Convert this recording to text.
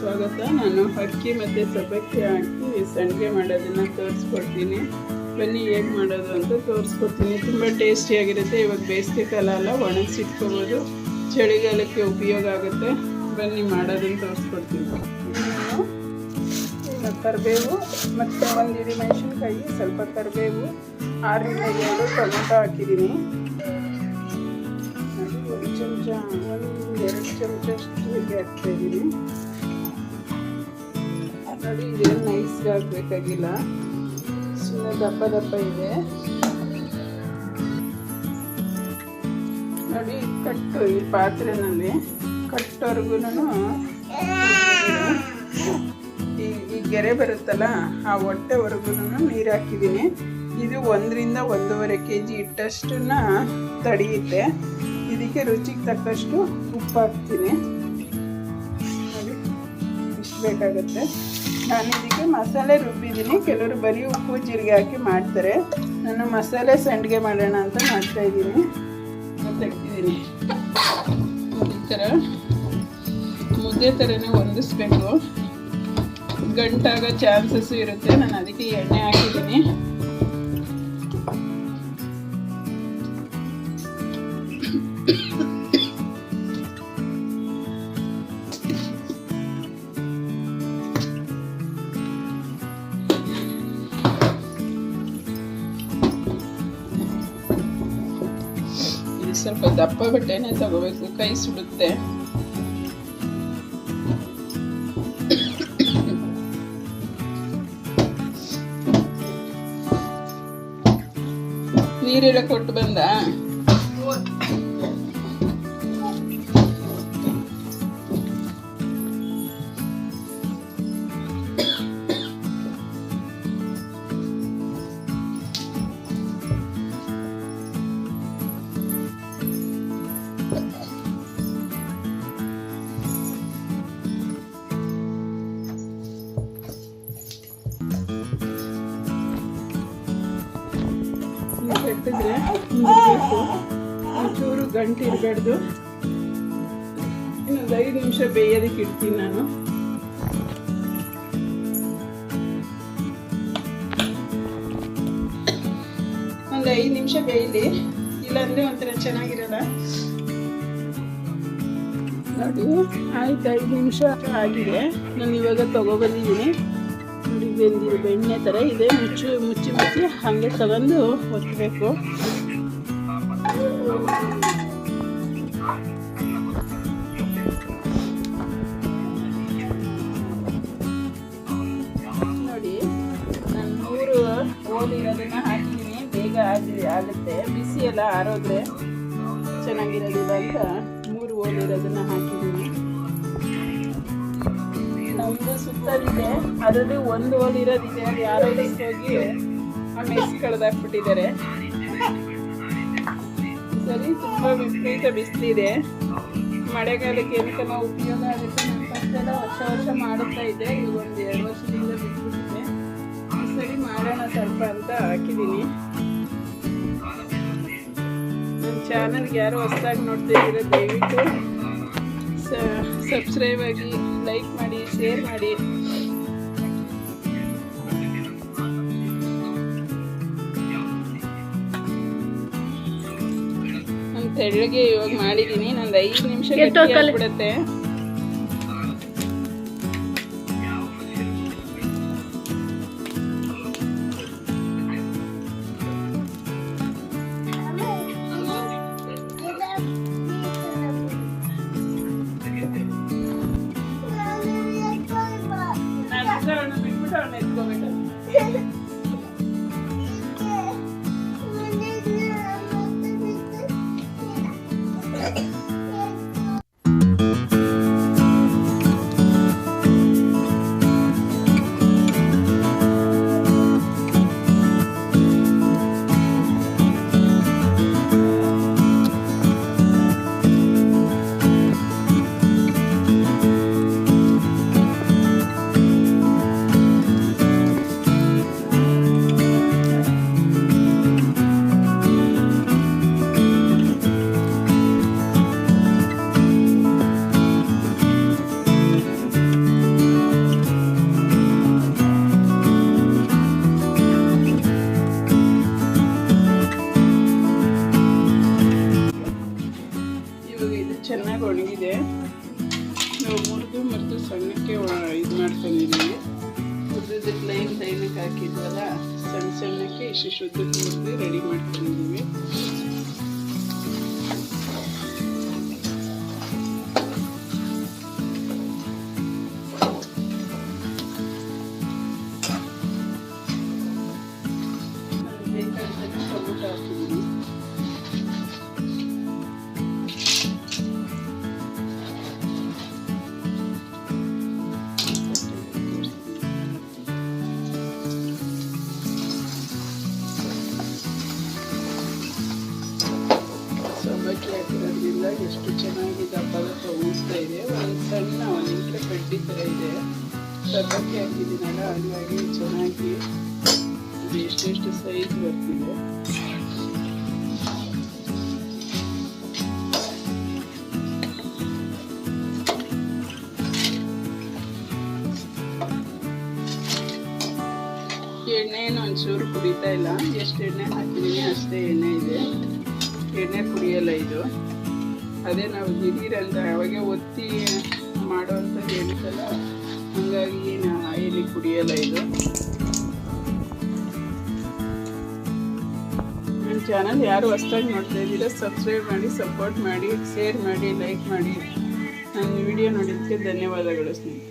ಸ್ವಾಗತ. ನಾನು ಅಕ್ಕಿ ಮತ್ತು ಸಬ್ಬಕ್ಕಿ ಹಾಕಿ ಸಂಡಿಗೆ ಮಾಡೋದನ್ನು ತೋರಿಸ್ಕೊಡ್ತೀನಿ. ಬನ್ನಿ, ಹೇಗೆ ಮಾಡೋದು ಅಂತ ತೋರಿಸ್ಕೊಡ್ತೀನಿ. ತುಂಬ ಟೇಸ್ಟಿಯಾಗಿರುತ್ತೆ ಇವಾಗ ಬೇಸಿಗೆ ಕಾಲ ಅಲ್ಲ ಒಣಗಿಸಿಟ್ಕೋಬೋದು ಚಳಿಗಾಲಕ್ಕೆ ಉಪಯೋಗ ಆಗುತ್ತೆ. ಬನ್ನಿ, ಮಾಡೋದನ್ನು ತೋರಿಸ್ಕೊಡ್ತೀನಿ. ಕರಿಬೇವು ಮತ್ತು ಒಂದು ಇಡೀ ಮೆಣಸಿನ್ಕಾಯಿ, ಸ್ವಲ್ಪ ಕರಿಬೇವು ಆರರಿಂದ ಎರಡು ಟೊಮೆಟೊ ಹಾಕಿದ್ದೀನಿ. ಒಂದು ಚಮಚ ಒಂದು ಎರಡು ಚಮಚ ಅಷ್ಟು ಹಾಕ್ತಾ ಹಾಕ್ತಾಯಿದ್ದೀನಿ ನೋಡಿ, ಇದೇನು ನೈಸ್ಗೆ ಹಾಕಬೇಕಾಗಿಲ್ಲ ಸುಮ್ಮನೆ ದಪ್ಪ ದಪ್ಪ ಇದೆ. ನೋಡಿ, ಕಟ್ಟು ಈ ಪಾತ್ರೆನಲ್ಲಿ. ಕಟ್ಟೋರ್ಗು ಈ ಈ ಗೆರೆ ಬರುತ್ತಲ್ಲ, ಆ ಹೊಟ್ಟೆವರೆಗೂ ನೀರು ಹಾಕಿದ್ದೀನಿ. ಇದು ಒಂದರಿಂದ ಒಂದೂವರೆ ಕೆ ಜಿ ಇಟ್ಟಷ್ಟನ್ನ ತಡೆಯುತ್ತೆ. ಇದಕ್ಕೆ ರುಚಿಗೆ ತಕ್ಕಷ್ಟು ಉಪ್ಪು ಹಾಕ್ತೀನಿ ಬೇಕಾಗುತ್ತೆ. ನಾನು ಇದಕ್ಕೆ ಮಸಾಲೆ ರುಬ್ಬಿದ್ದೀನಿ. ಕೆಲವರು ಬರೀ ಉಪ್ಪು, ಜೀರಿಗೆ ಹಾಕಿ ಮಾಡ್ತಾರೆ. ನಾನು ಮಸಾಲೆ ಸಂಡಿಗೆ ಮಾಡೋಣ ಅಂತ ಮಾಡ್ತಾ ಇದ್ದೀನಿ. ತೆಗ್ದಿದ್ದೀನಿ. ಈ ಥರ. ಮುದ್ದೆ ಥರನೇ ಹೊಂದಿಸ್ಬೇಕು ಗಂಟಾಗೋ ಚಾನ್ಸಸ್ಸು ಇರುತ್ತೆ. ನಾನು ಅದಕ್ಕೆ ಎಣ್ಣೆ ಹಾಕಿದ್ದೀನಿ. ಸ್ವಲ್ಪ ದಪ್ಪ ಬಟ್ಟೆನೇ ತಗೋಬೇಕು ಕೈ ಸುಡುತ್ತೆ. ನೀರೆಲ್ಲ ಕೊಟ್ಟು ಬಂದ? ಹಿಂದಿರ್ಬೇಕು ಒಂಚೂರು ಗಂಟು ಇರಬಾರ್ದು. ಇನ್ನೊಂದು ಐದು ನಿಮಿಷ ಬೇಯೋದಕ್ಕೆ ಇಡ್ತೀನಿ ನಾನು. ಒಂದು ಐದು ನಿಮಿಷ ಬೇಯಲಿ. ಇಲ್ಲಾಂದ್ರೆ ಒಂಥರ ಚೆನ್ನಾಗಿರಲ್ಲ. ಆಯ್ತು, ಐದು ನಿಮಿಷ ಆಗಿದೆ. ನಾನು ಇವಾಗ ತಗೊಬಂದಿದ್ದೀನಿ ನೋಡಿ ಬೆಂದಿರೋ ಬೆಣ್ಣೆ ಥರ ಇದೆ. ಮುಚ್ಚು, ಮುಚ್ಚಿ ಮುಚ್ಚಿ ಹಾಗೆ ತಗೊಂಡು ಒತ್ತಬೇಕು ನೋಡಿ, ನಾನು ಮೂರು ಓದಿರೋದನ್ನ ಹಾಕಿದ್ದೀನಿ ಬೇಗ ಆಗಿ ಆಗುತ್ತೆ. ಬಿಸಿ ಎಲ್ಲ ಆರೋದ್ರೆ ಚೆನ್ನಾಗಿರೋದಿಲ್ಲ ಅಂತ ಮೂರು ಓದಿರೋದನ್ನ ಹಾಕಿದ್ದೀನಿ ನಮ್ದು ಸುತ್ತಲಿದೆ. ಅದರಲ್ಲಿ ಒಂದು ಓಲ್ ಇರೋದಿದೆ ಅದು ಯಾರೋ ಹೋಗಿ ಆ ಮೆಸ್ ಕಳೆದಾಕ್ಬಿಟ್ಟಿದ್ದಾರೆ. ಸರಿ, ತುಂಬ ವಿಪರೀತ ಬಿಸಿಲಿದೆ. ಮಳೆಗಾಲಕ್ಕೆ ಏನಕ್ಕನ ಉಪಯೋಗ ಆಗುತ್ತೆ ನಾನು ಫಸ್ಟ್ ಎಲ್ಲ ವರ್ಷ ವರ್ಷ ಮಾಡುತ್ತಾ ಇದೆ. ಈಗ ಒಂದು ಎರಡು ವರ್ಷದಿಂದ ಬಿಟ್ಬಿಟ್ಟಿದ್ದೆ ಸರಿ ಮಾಡೋಣ ಸ್ವಲ್ಪ ಅಂತ ಹಾಕಿದ್ದೀನಿ. ನನ್ನ ಚಾನಲ್ಗೆ ಯಾರು ಹೊಸದಾಗಿ ನೋಡ್ತಾ ಇದ್ದೀರ, ದಯವಿಟ್ಟು. ಸಬ್ಸ್ಕ್ರೈಬ್ ಆಗಿ ಲೈಕ್ ಮಾಡಿ ಶೇರ್ ಮಾಡಿ. ನಾನು ತೆಳ್ಳಗೆ ಇವಾಗ ಮಾಡಿದ್ದೀನಿ ನಂದು ಐದು ನಿಮಿಷ ಬಿಡುತ್ತೆ ಚೆನ್ನಾಗಿ ಒಣಗಿದೆ. ನಾವು ಮುರಿದು ಮತ್ತು ಸಣ್ಣಕ್ಕೆ ಇದು ಮಾಡ್ಕೊಂಡಿದ್ದೀವಿ ಉದ್ದಕ್ಕೆ ಲೈನ್ ಲೈನಕ್ಕೆ ಹಾಕಿದ್ವಲ್ಲ, ಸಣ್ಣ ಸಣ್ಣಕ್ಕೆ ಇಷ್ಟು ಶುದ್ಧಕ್ಕೆ ಮುರಿದು ರೆಡಿ ಮಾಡ್ಕೊಂಡಿದ್ದೀವಿ ಹಾಕಿರೋದ್ರಿಂದ ಎಷ್ಟು ಚೆನ್ನಾಗಿದೆ ದಪ್ಪ ದಪ್ಪ ಇದೆ. ಒಂದು ಸಣ್ಣ ಒಂದು ಇಂಟ್ರೆ ಕಡ್ಡಿ ಥರ ಇದೆ. ಸಬ್ಬಕ್ಕಿ ಹಾಕಿದ್ದೀನಲ್ಲ, ಹಾಗಾಗಿ ಚೆನ್ನಾಗಿ ಎಷ್ಟೆಷ್ಟು ಸೈಜ್ ಬರ್ತಿದೆ. ಎಣ್ಣೆ ಏನು ಒಂಚೂರು ಕುಡಿತಾ ಇಲ್ಲ. ಎಷ್ಟು ಎಣ್ಣೆ ಹಾಕಿದ್ದೀನಿ ಅಷ್ಟೇ ಎಣ್ಣೆ ಇದೆ. ಎಣ್ಣೆ ಕುಡಿಯಲ್ಲ ಇದು. ಅದೇ ನಾವು ದಿಢೀರಂತ ಅವಾಗೆ ಒತ್ತಿ ಮಾಡುವಂಥದ್ದು ಹೇಳ್ತಲ್ಲ ಹಾಗಾಗಿ ಏನು ಆಯಿಲಿ ಕುಡಿಯಲ್ಲ ಇದು. ನನ್ನ ಚಾನಲ್ ಯಾರು ಹೊಸ್ದಾಗಿ ನೋಡ್ತಾ ಇದ್ದೀರಾ ಸಬ್ಸ್ಕ್ರೈಬ್ ಮಾಡಿ ಸಪೋರ್ಟ್ ಮಾಡಿ ಶೇರ್ ಮಾಡಿ ಲೈಕ್ ಮಾಡಿ. ನನ್ನ ವಿಡಿಯೋ ನೋಡಿದ್ದಕ್ಕೆ ಧನ್ಯವಾದಗಳು ಸ್ನೇಹಿತರೆ.